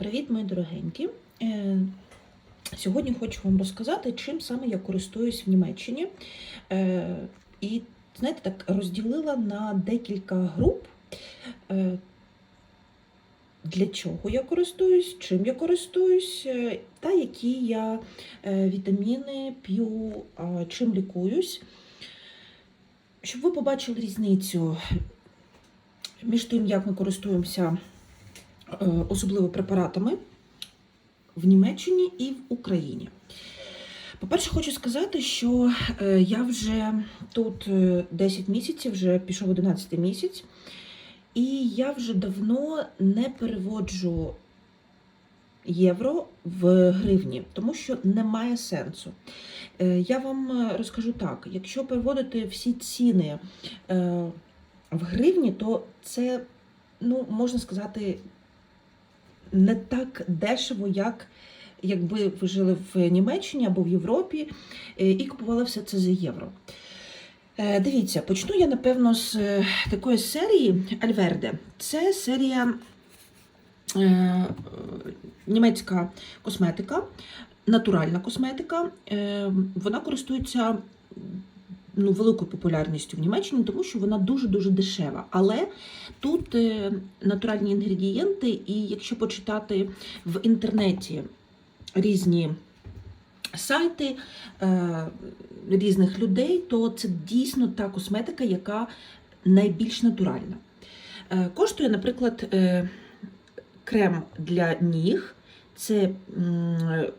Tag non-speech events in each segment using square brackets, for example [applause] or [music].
Привіт, мої дорогенькі. Е, Сьогодні хочу вам розказати, чим саме я користуюсь в Німеччині. Е, І, знаєте, так розділила на декілька груп. Е, Для чого я користуюсь, чим я користуюсь, та які я вітаміни п'ю, чим лікуюсь. Щоб ви побачили різницю між тим, як ми користуємося особливо препаратами в Німеччині і в Україні. По-перше, хочу сказати, що е, я вже тут е, 10 місяців, вже пішов 11 місяць, і я вже давно не переводжу євро в гривні, тому що немає сенсу. Е, Я вам е, розкажу так: якщо переводити всі ціни е, в гривні, то це, ну, можна сказати, не так дешево, як якби ви жили в Німеччині або в Європі е, і купували все це за євро. Е, Дивіться, почну я, напевно, з е, такої серії Альверде. Це серія е, німецька косметика, натуральна косметика. Е, Вона користується ну, великою популярністю в Німеччині, тому що вона дуже-дуже дешева. Але тут е, натуральні інгредієнти, і якщо почитати в інтернеті різні сайти е, різних людей, то це дійсно та косметика, яка найбільш натуральна. Е, коштує, наприклад, крем для ніг. Це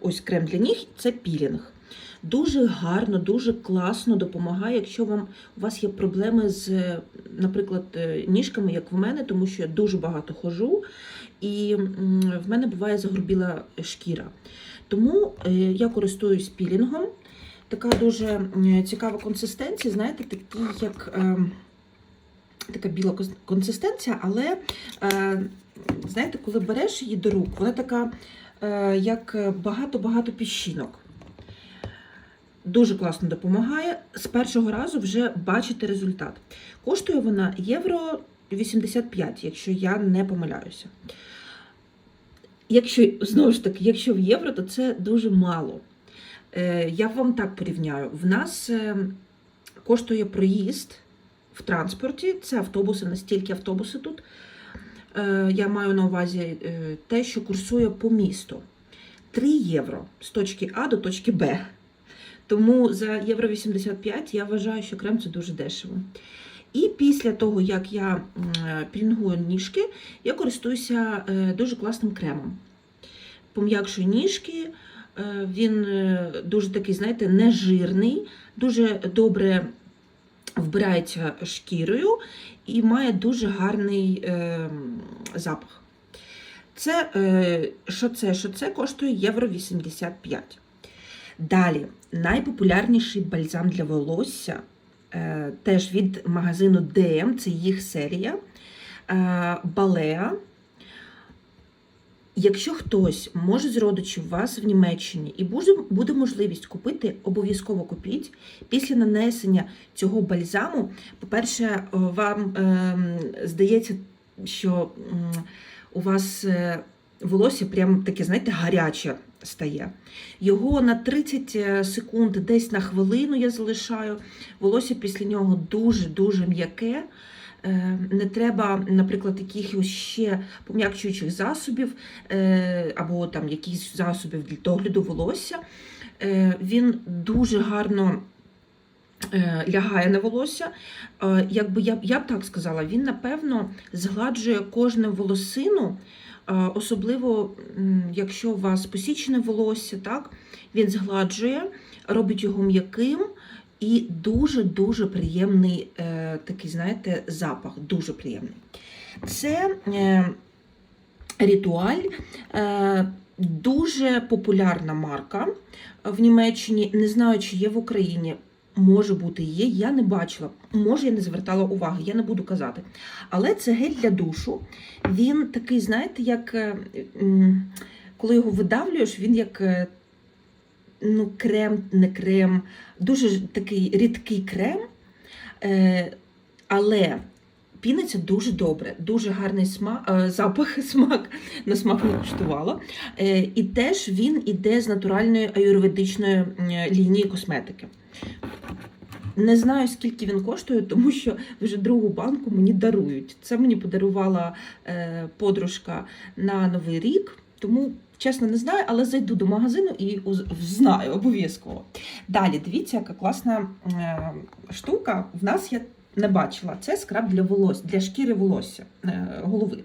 ось крем для ніг, це пілінг. Дуже гарно, дуже класно допомагає, якщо вам у вас є проблеми з, е, наприклад, е, ніжками, як в мене, тому що я дуже багато хожу, і в мене буває загрубіла шкіра. Тому е, я користуюсь пілінгом. Така дуже цікава консистенція, знаєте, такий як е, така біла консистенція, але е, знаєте, коли береш її до рук, вона така, е, як багато-багато піщинок. Дуже класно допомагає. З першого разу вже бачите результат. Коштує вона євро 85, якщо я не помиляюся. Якщо, знову ж таки, якщо в євро, то це дуже мало. Е, Я вам так порівняю. В нас е, коштує проїзд в транспорті, це автобуси, настільки автобуси тут. Е, Я маю на увазі те, що курсує по місту. 3 євро з точки А до точки Б. Тому за євро 85 я вважаю, що крем це дуже дешево. І після того, як я м, пілінгую ніжки, я користуюся е, дуже класним кремом. Пом'якшую ніжки, е, він е, дуже такий, знаєте, нежирний, дуже добре вбирається шкірою і має дуже гарний запах. Це, що це? Що це коштує євро 85. Далі, найпопулярніший бальзам для волосся, е, теж від магазину DM, це їх серія е, Балеа. Якщо хтось може з родичів вас в Німеччині і буде, можливість купити, обов'язково купіть. Після нанесення цього бальзаму, по-перше, е, вам здається, що у вас волосся прям таке, знаєте, гаряче стає. Його на 30 секунд, десь на хвилину я залишаю. Волосся після нього дуже-дуже м'яке. Е, Не треба, наприклад, якихось ще пом'якчуючих засобів е, або там якихось засобів для догляду волосся. Е, Він дуже гарно е, лягає на волосся. Е, Якби я, я б так сказала, він напевно згладжує кожну волосину, е, особливо якщо у вас посічене волосся, так, він згладжує, робить його м'яким. І дуже-дуже приємний е, такий, знаєте, запах, дуже приємний. Це е, ритуаль, е, дуже популярна марка в Німеччині. Не знаю, чи є в Україні. Може бути, є, я не бачила, може, я не звертала уваги, я не буду казати. Але це гель для душу. Він такий, знаєте, як е, коли його видавлюєш, він як е, ну, крем, не крем, дуже такий рідкий крем, е, але Піниться дуже добре, дуже гарний смак, запах, [laughs] смак на смак не куштувала. І теж він іде з натуральної аюрведичної лінії косметики. Не знаю, скільки він коштує, тому що вже другу банку мені дарують. Це мені подарувала е, подружка на Новий рік, тому чесно не знаю, але зайду до магазину і знаю обов'язково. Далі, дивіться, яка класна е, штука. В нас я не бачила. Це скраб для волосся, для шкіри волосся е, голови.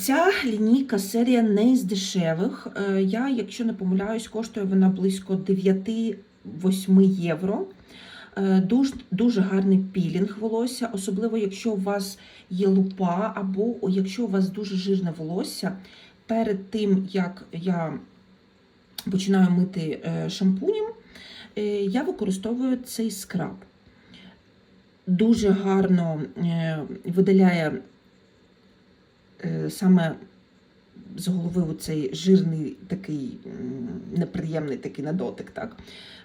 Ця лінійка серія не із дешевих. Я, якщо не помиляюсь, коштує вона близько 9-8 євро. Е, Дуже, дуже гарний пілінг волосся, особливо якщо у вас є лупа, або якщо у вас дуже жирне волосся. Перед тим, як я починаю мити е, шампунем, е, я використовую цей скраб. Дуже гарно видаляє саме з голови цей жирний такий неприємний такий на дотик, так?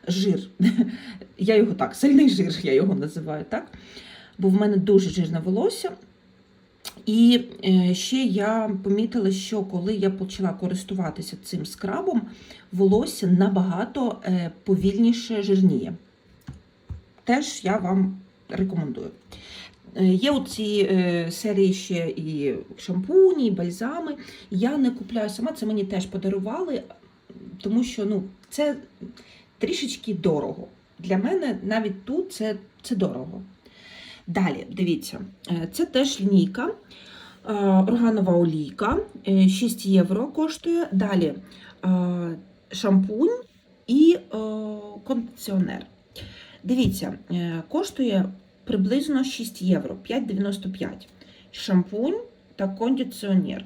Жир. [laughs] Я його так, сильний жир, я його називаю, так? Бо в мене дуже жирне волосся. І е, ще я помітила, що коли я почала користуватися цим скрабом, волосся набагато е, повільніше жирніє. Теж я вам рекомендую. Е, Є у цій е, серії ще і шампуні, і бальзами. Я не купляю сама, це мені теж подарували, тому що ну, це трішечки дорого. Для мене навіть тут це, це дорого. Далі, дивіться, е, це теж лінійка, органова олійка, е, 6 євро коштує. Далі шампунь і кондиціонер. Дивіться, коштує приблизно 6 євро, 5,95. Шампунь та кондиціонер.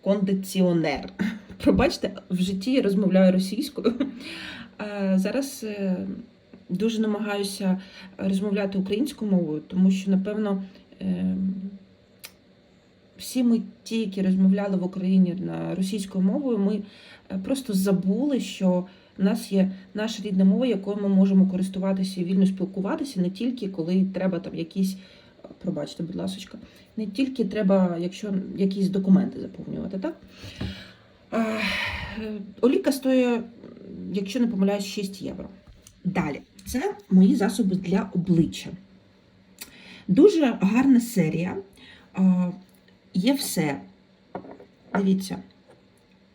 Кондиціонер. [laughs] Пробачте, в житті я розмовляю російською. Е, Зараз е, дуже намагаюся розмовляти українською мовою, тому що, напевно, е, всі ми, ті, які розмовляли в Україні російською мовою, ми просто забули, що в нас є наша рідна мова, якою ми можемо користуватися і вільно спілкуватися не тільки коли треба там якісь, пробачте, будь ласка, не тільки треба, якщо якісь документи заповнювати, так? Е, Оліка стоїть, якщо не помиляюсь, 6 євро. Далі, це мої засоби для обличчя. Дуже гарна серія. Є все. Дивіться.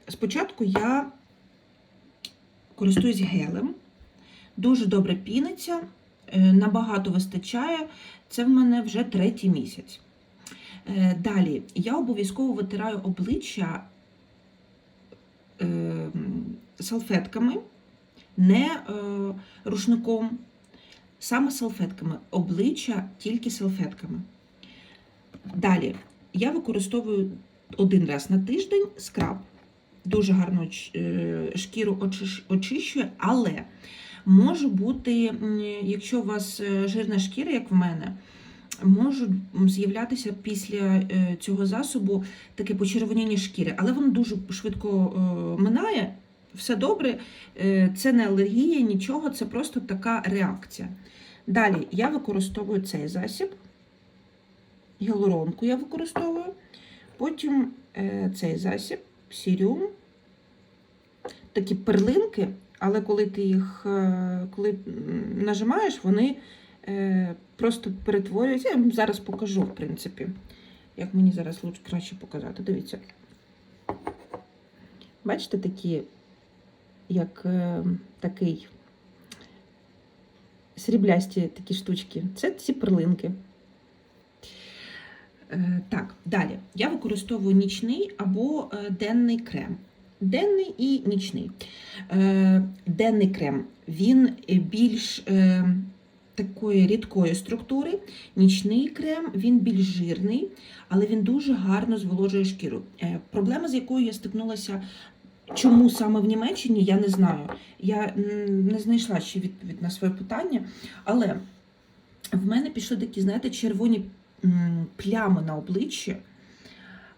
Спочатку я користуюсь гелем. Дуже добре піниться, е, набагато вистачає. Це в мене вже третій місяць. Е, Далі я обов'язково витираю обличчя е, салфетками, не рушником, саме салфетками. Обличчя тільки салфетками. Далі я використовую один раз на тиждень скраб. Дуже гарно е, шкіру очищує, але може бути, якщо у вас е, жирна шкіра, як в мене, можуть з'являтися після е, цього засобу таке почервоніння шкіри, але воно дуже швидко минає. Все добре, це не алергія, нічого, це просто така реакція. Далі я використовую цей засіб, гіалуронку я використовую, потім цей засіб, сіріум, такі перлинки, але коли ти їх е, коли нажимаєш, вони е, просто перетворюються. Я вам зараз покажу, в принципі, як мені зараз лучше краще показати. Дивіться. Бачите, такі, як е, такий сріблясті такі штучки. Це ці перлинки. Е, Так, далі. Я використовую нічний або е, денний крем. Денний і нічний. Е, Денний крем він більш такої рідкої структури. Нічний крем він більш жирний, але він дуже гарно зволожує шкіру. Проблема, з якою я стикнулася, чому саме в Німеччині, я не знаю. Я не знайшла ще відповідь на своє питання, але в мене пішли такі, знаєте, червоні плями на обличчі.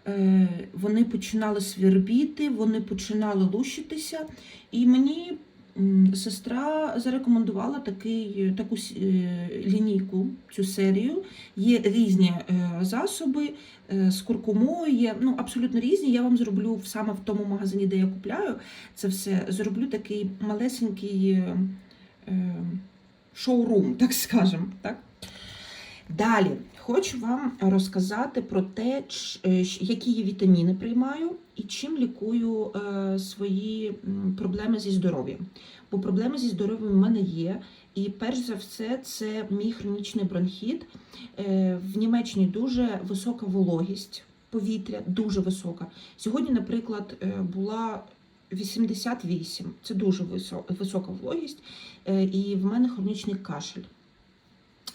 Е, Вони починали свербіти, вони починали лущитися, і мені сестра зарекомендувала такий, таку е, лінійку, цю серію. Є різні е, засоби з куркумою, є ну, абсолютно різні. Я вам зроблю саме в тому магазині, де я купляю це все. Зроблю такий малесенький шоурум, так скажемо. Так? Далі хочу вам розказати про те, е, які я вітаміни приймаю і чим лікую е, свої проблеми зі здоров'ям. Бо проблеми зі здоров'ям в мене є. І перш за все, це мій хронічний бронхіт. Е, В Німеччині дуже висока вологість повітря, дуже висока. Сьогодні, наприклад, була 88, це дуже висока вологість, і в мене хронічний кашель.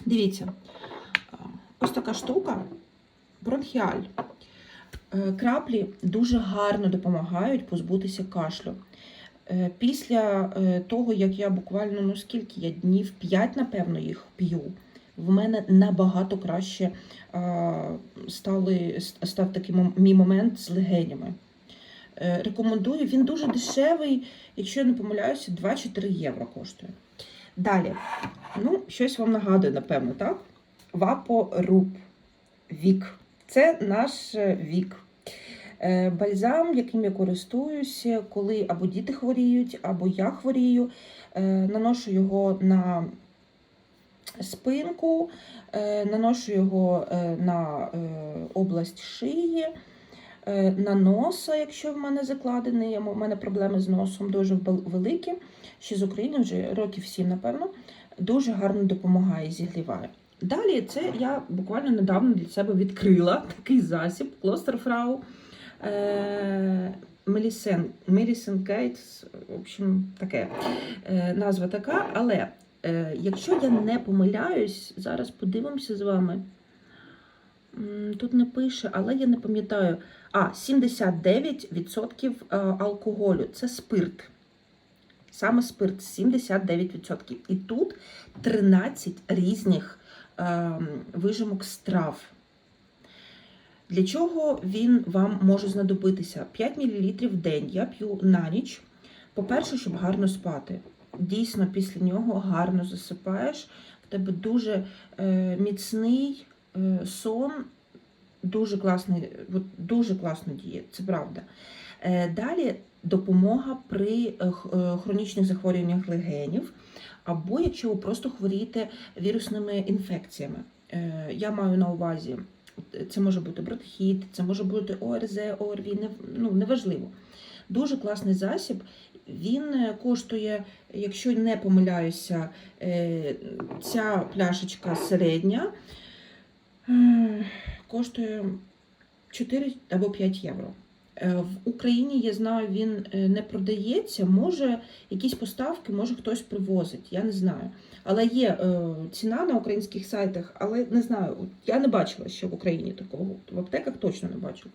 Дивіться, ось така штука, бронхіаль. Е, Краплі дуже гарно допомагають позбутися кашлю. Е, Після е, того, як я буквально, ну скільки я днів, 5, напевно, їх п'ю, в мене набагато краще стали, став такий мій момент з легенями. Рекомендую, він дуже дешевий, якщо я не помиляюся, 2 чи 3 євро коштує. Далі, ну, щось вам нагадує, напевно, так? Вапоруб вік. Це наш е, вік. Е, Бальзам, яким я користуюся, коли або діти хворіють, або я хворію. Е, Наношу його на спинку, наношу його на область шиї, на носа, якщо в мене закладений. У мене проблеми з носом дуже великі. Ще з України вже років 7, напевно. Дуже гарно допомагає, зігріває. Далі це я буквально недавно для себе відкрила такий засіб Клостерфрау. Е, Мелісен, Кейтс, в общем, таке е, назва така. Але е, якщо я не помиляюсь, зараз подивимося з вами. Тут не пише, але я не пам'ятаю. А, 79% е, алкоголю це спирт. Саме спирт 79%. І тут 13 різних вижимок страв. Для чого він вам може знадобитися? 5 мл в день я п'ю на ніч. По-перше, щоб гарно спати. Дійсно, після нього гарно засипаєш. В тебе дуже е, міцний е, сон, дуже класний, дуже класно діє, це правда. Е, далі допомога при хронічних захворюваннях легенів, або якщо ви просто хворієте вірусними інфекціями. Е, я маю на увазі. Це може бути бронхіт, це може бути ОРЗ, ОРВІ, ну, неважливо. Дуже класний засіб. Він е, коштує, якщо не помиляюся, е, ця пляшечка середня коштує 4 або 5 євро. Е, В Україні, я знаю, він е, не продається. Може, якісь поставки, може хтось привозить, я не знаю. Але є е, ціна на українських сайтах, але не знаю, я не бачила ще в Україні такого. В аптеках точно не бачила.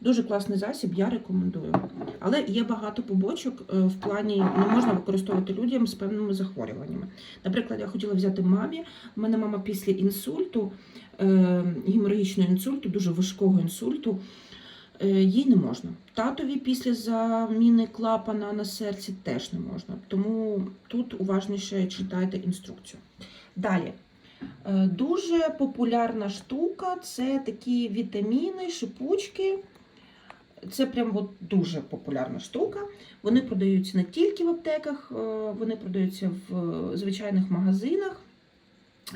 Дуже класний засіб, я рекомендую. Але є багато побочок в плані не можна використовувати людям з певними захворюваннями. Наприклад, я хотіла взяти мамі. У мене мама після інсульту, геморагічного інсульту, дуже важкого інсульту. Е, Їй не можна. Татові після заміни клапана на серці теж не можна. Тому тут уважніше читайте інструкцію. Далі. Е, Дуже популярна штука це такі вітаміни, шипучки. Це прям от дуже популярна штука. Вони продаються не тільки в аптеках, е, вони продаються в звичайних магазинах.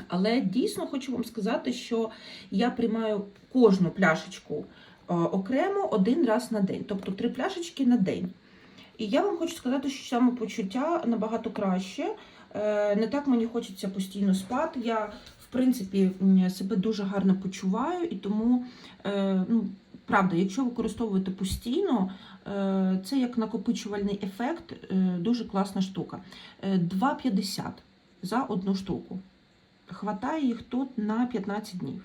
Але дійсно хочу вам сказати, що я приймаю кожну пляшечку окремо один раз на день, тобто три пляшечки на день. І я вам хочу сказати, що самопочуття набагато краще. Е, Не так мені хочеться постійно спати. Я, в принципі, себе дуже гарно почуваю, і тому, е, ну, правда, якщо використовувати постійно, е, це як накопичувальний ефект, е, дуже класна штука. Е, 2,50 за одну штуку. Хватає їх тут на 15 днів.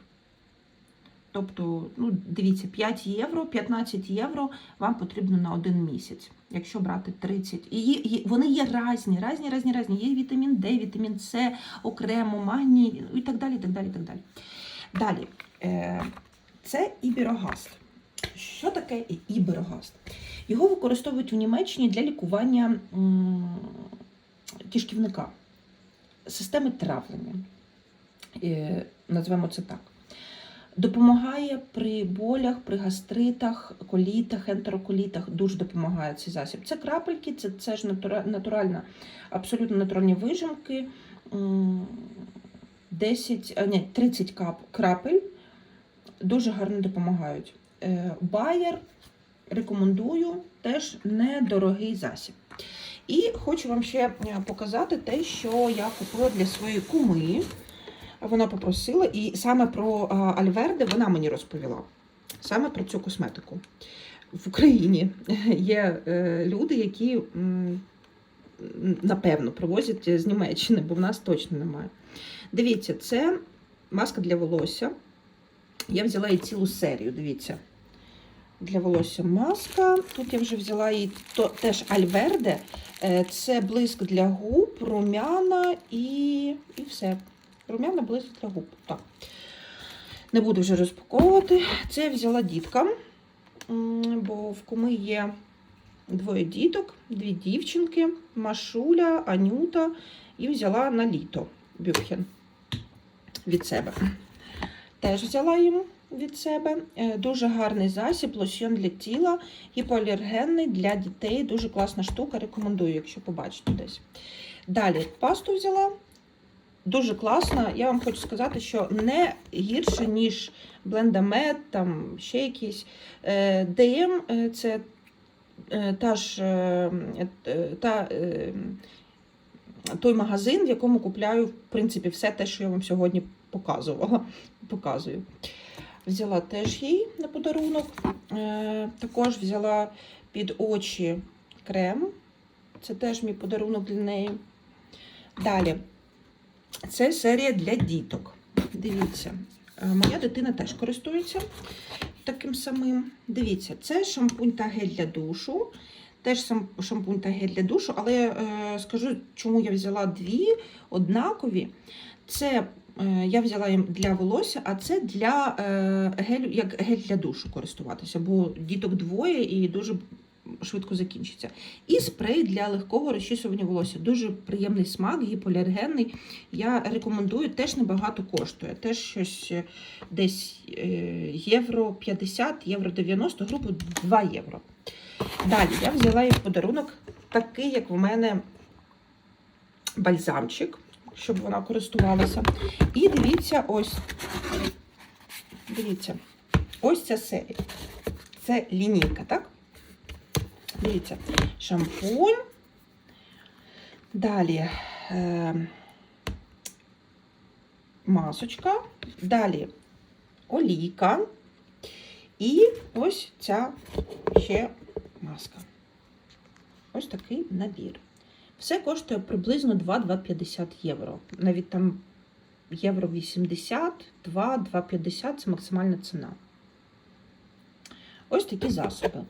Тобто, ну, дивіться, 5 євро, 15 євро вам потрібно на один місяць, якщо брати 30. І є, є, вони є різні, різні, різні, різні. Є вітамін Д, вітамін С, окремо, магній ну, і так далі. так далі, так далі. Далі, е, це іберогаст. Що таке іберогаст? Його використовують у Німеччині для лікування кишківника, системи травлення, е, назвемо це так. Допомагає при болях, при гастритах, колітах, ентероколітах. Дуже допомагає цей засіб. Це крапельки, це, це ж натура- натуральна, абсолютно натуральні вижимки. 10, ні, 30 кап, крапель дуже гарно допомагають. Е, Байер рекомендую, теж недорогий засіб. І хочу вам ще е, показати те, що я купила для своєї куми. Вона попросила, і саме про Альверде вона мені розповіла. Саме про цю косметику. В Україні [laughs] є е, люди, які, напевно, привозять з Німеччини, бо в нас точно немає. Дивіться, це маска для волосся. Я взяла її цілу серію, дивіться. Для волосся маска. Тут я вже взяла її то, теж Альверде. Е, Це блиск для губ, румяна і, і все. Румяна блиск для губ. Так. Не буду вже розпаковувати. Це я взяла діткам, бо в куми є двоє діток, дві дівчинки, Машуля, Анюта, і взяла на літо бюхен від себе. Теж взяла їм від себе. Е, Дуже гарний засіб, лосьйон для тіла, гіпоалергенний для дітей. Дуже класна штука. Рекомендую, якщо побачите десь. Далі пасту взяла. Дуже класна. Я вам хочу сказати, що не гірше, ніж Blendamед, там ще якісь. Е, DM е, це е, та ж е, е, та, е, той магазин, в якому купляю, в принципі, все те, що я вам сьогодні показувала. Показую. Взяла теж їй на подарунок. Е, Також взяла під очі крем. Це теж мій подарунок для неї. Далі. Це серія для діток. Дивіться, е, моя дитина теж користується таким самим. Дивіться, це шампунь та гель для душу. Теж шампунь та гель для душу, але е, скажу, чому я взяла дві однакові. Це е, я взяла їм для волосся, а це для е, гелю, як гель для душу користуватися, бо діток двоє і дуже швидко закінчиться. І спрей для легкого розчісування волосся. Дуже приємний смак, гіпоалергенний. Я рекомендую, теж небагато коштує. Теж щось е, десь е, євро 50, євро 90, грубо 2 євро. Далі я взяла в подарунок такий, як в мене бальзамчик, щоб вона користувалася. І дивіться, ось. Дивіться, ось ця серія. Це лінійка, так? Дивіться, шампунь. Далі е, масочка. Далі олійка. І ось ця ще маска. Ось такий набір. Все коштує приблизно 2-2,50 євро. Навіть там євро 80, 2, 2,50 це максимальна ціна. Ось такі засоби.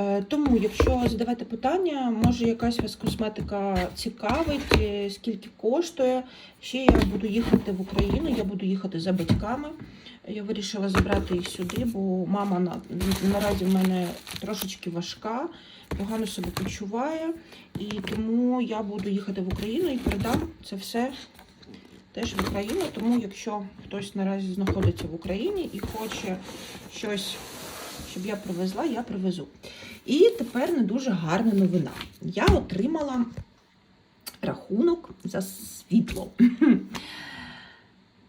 Е, Тому, якщо задавати питання, може якась вас косметика цікавить, е, скільки коштує. Ще я буду їхати в Україну, я буду їхати за батьками. Я вирішила забрати їх сюди, бо мама на, наразі в мене трошечки важка, погано себе почуває. І тому я буду їхати в Україну і передам це все теж в Україну. Тому, якщо хтось наразі знаходиться в Україні і хоче щось, щоб я привезла, я привезу. І тепер не дуже гарна новина. Я отримала рахунок за світло. [laughs]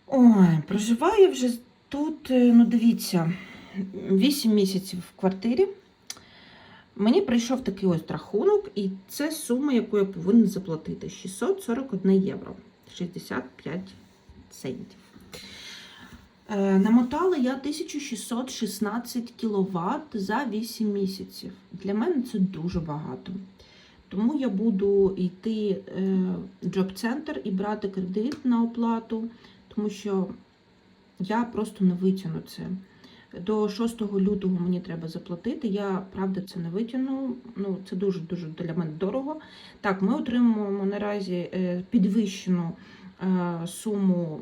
Ой, проживаю вже тут, е, ну дивіться, 8 місяців в квартирі. Мені прийшов такий ось рахунок, і це сума, яку я повинна заплатити: 641 євро 65 центів. Е, Намотала я 1616 кВт за 8 місяців. Для мене це дуже багато. Тому я буду йти е, в джоб-центр і брати кредит на оплату, тому що я просто не витягну це. До 6 лютого мені треба заплатити. Я правда це не витягну. Ну, це дуже-дуже для мене дорого. Так, ми отримуємо наразі е, підвищену суму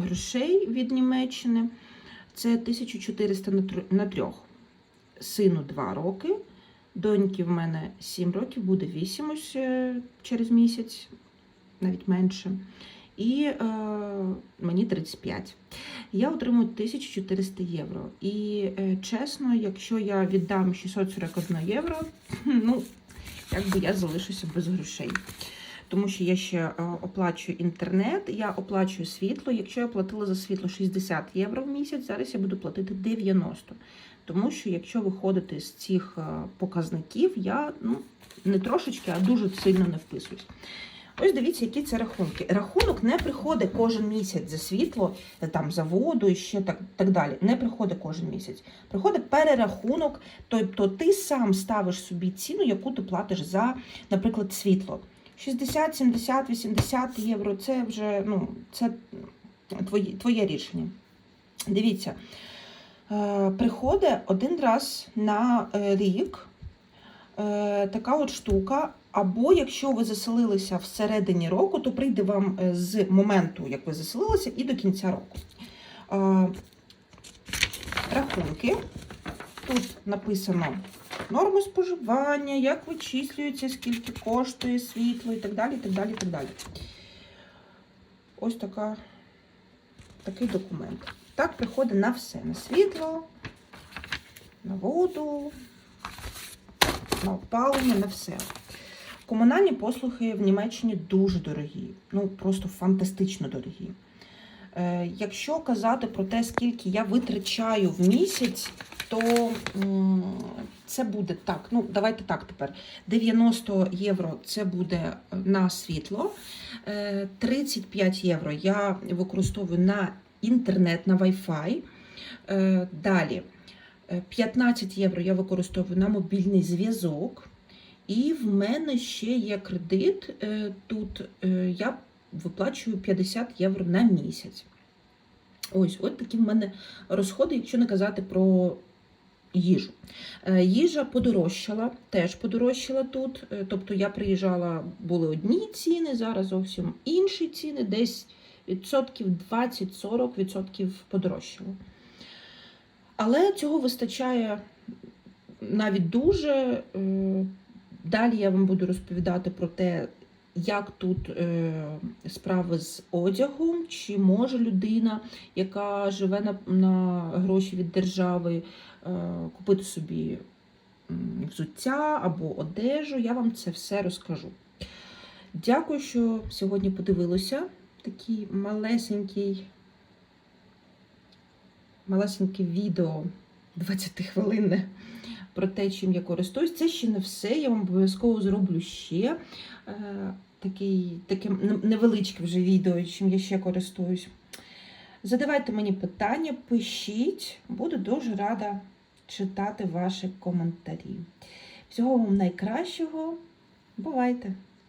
грошей від Німеччини. Це 1400 на тр- трьох. Сину 2 роки, Доньки в мене 7 років, буде 8 ось е, через місяць, навіть менше. І е, мені 35. Я отримую 1400 євро. І е, чесно, якщо я віддам 641 євро, [laughs] ну, якби я залишуся без грошей. Тому що я ще е, оплачую інтернет, я оплачую світло. Якщо я платила за світло 60 євро в місяць, зараз я буду платити 90. Тому що якщо виходити з цих е, показників, я ну, не трошечки, а дуже сильно не вписуюсь. Ось дивіться, які це рахунки. Рахунок не приходить кожен місяць за світло, е, там за воду і ще так, так далі. Не приходить кожен місяць. Приходить перерахунок, тобто ти сам ставиш собі ціну, яку ти платиш за, наприклад, світло. 60, 70, 80 євро це вже ну, це твоє, твоє рішення. Дивіться, е, приходить один раз на е, рік е, така от штука. Або якщо ви заселилися всередині року, то прийде вам з моменту, як ви заселилися, і до кінця року. Рахунки. Тут написано норми споживання, як вичислюється, скільки коштує світло і так далі. і так далі, і так далі. Ось така, такий документ. Так приходить на все: на світло, на воду, на опалення, на все. Комунальні послуги в Німеччині дуже дорогі, ну просто фантастично дорогі. Е, якщо казати про те, скільки я витрачаю в місяць, то це буде так. Ну, давайте так тепер. 90 євро це буде на світло, е, 35 євро я використовую на інтернет, на Wi-Fi. Е, Далі е, 15 євро я використовую на мобільний зв'язок. І в мене ще є кредит. е, Тут е, я виплачую 50 євро на місяць. Ось, от такі в мене розходи, якщо не казати про їжу. Е, Їжа подорожчала, теж подорожчала тут. Е, Тобто я приїжджала, були одні ціни, зараз зовсім інші ціни, десь відсотків 20-40 відсотків подорожчало. Але цього вистачає навіть дуже. Е, Далі я вам буду розповідати про те, як тут е, справи з одягом, чи може людина, яка живе на, на гроші від держави, е, купити собі взуття або одежу. Я вам це все розкажу. Дякую, що сьогодні подивилися. Такий малесенький, малесеньке відео 20 хвилинне про те, чим я користуюсь. Це ще не все. Я вам обов'язково зроблю ще е, такий, таке невеличке вже відео, чим я ще користуюсь. Задавайте мені питання, пишіть, буду дуже рада читати ваші коментарі. Всього вам найкращого. Бувайте!